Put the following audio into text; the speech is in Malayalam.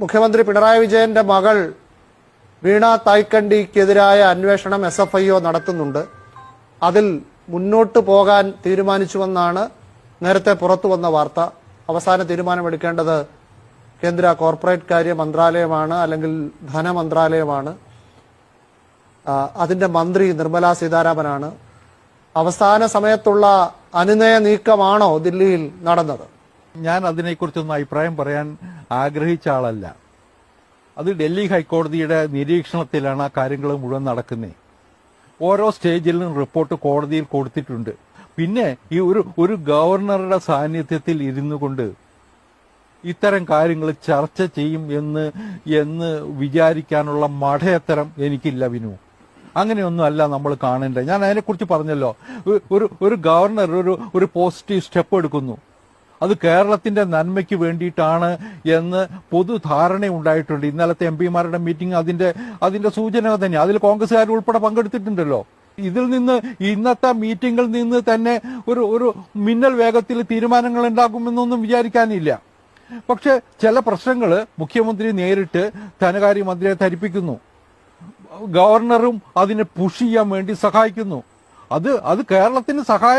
മുഖ്യമന്ത്രി പിണറായി വിജയന്റെ മകൾ വീണ തായ്ക്കണ്ടിക്കെതിരായ അന്വേഷണം എസ് എഫ് ഐ ഒ നടത്തുന്നുണ്ട്. അതിൽ മുന്നോട്ട് പോകാൻ തീരുമാനിച്ചുവെന്നാണ് നേരത്തെ പുറത്തു വന്ന വാർത്ത. അവസാന തീരുമാനമെടുക്കേണ്ടത് കേന്ദ്ര കോർപ്പറേറ്റ് കാര്യ മന്ത്രാലയമാണ് അല്ലെങ്കിൽ ധനമന്ത്രാലയമാണ്. അതിന്റെ മന്ത്രി നിർമ്മലാ സീതാരാമനാണ്. അവസാന സമയത്തുള്ള അനുനയ നീക്കമാണോ ദില്ലിയിൽ നടന്നത്? ഞാൻ അതിനെക്കുറിച്ചൊന്നും അഭിപ്രായം പറയാൻ ആഗ്രഹിച്ച ആളല്ല. അത് ഡൽഹി ഹൈക്കോടതിയുടെ നിരീക്ഷണത്തിലാണ് ആ കാര്യങ്ങൾ മുഴുവൻ നടക്കുന്നത് ഓരോ സ്റ്റേജിലും റിപ്പോർട്ട് കോടതിയിൽ കൊടുത്തിട്ടുണ്ട്. പിന്നെ ഈ ഒരു ഒരു ഗവർണറുടെ സാന്നിധ്യത്തിൽ ഇരുന്നു കൊണ്ട് ഇത്തരം കാര്യങ്ങൾ ചർച്ച ചെയ്യും എന്ന് എന്ന് വിചാരിക്കാനുള്ള മഠയത്തരം എനിക്കില്ല വിനു. അങ്ങനെയൊന്നും അല്ല നമ്മൾ കാണേണ്ടത്. ഞാൻ അതിനെക്കുറിച്ച് പറഞ്ഞല്ലോ. ഒരു ഒരു ഗവർണർ ഒരു ഒരു പോസിറ്റീവ് സ്റ്റെപ്പ് എടുക്കുന്നു. അത് കേരളത്തിന്റെ നന്മയ്ക്ക് വേണ്ടിയിട്ടാണ് എന്ന് പൊതുധാരണ ഉണ്ടായിട്ടുണ്ട് ഇന്നലത്തെ എം പിമാരുടെ മീറ്റിംഗ് അതിന്റെ അതിന്റെ സൂചന തന്നെ. അതിൽ കോൺഗ്രസ്സുകാർ ഉൾപ്പെടെ പങ്കെടുത്തിട്ടുണ്ടല്ലോ. ഇതിൽ നിന്ന് ഇന്നത്തെ മീറ്റിംഗിൽ നിന്ന് തന്നെ ഒരു ഒരു മിന്നൽ വേഗത്തിൽ തീരുമാനങ്ങൾ ഉണ്ടാകുമെന്നൊന്നും വിചാരിക്കാനില്ല. പക്ഷെ ചില പ്രശ്നങ്ങൾ മുഖ്യമന്ത്രി നേരിട്ട് ധനകാര്യമന്ത്രിയെ ധരിപ്പിക്കുന്നു. ഗവർണറും അതിനെ പുഷ് ചെയ്യാൻ വേണ്ടി സഹായിക്കുന്നു. അത് അത് കേരളത്തിന് സഹായം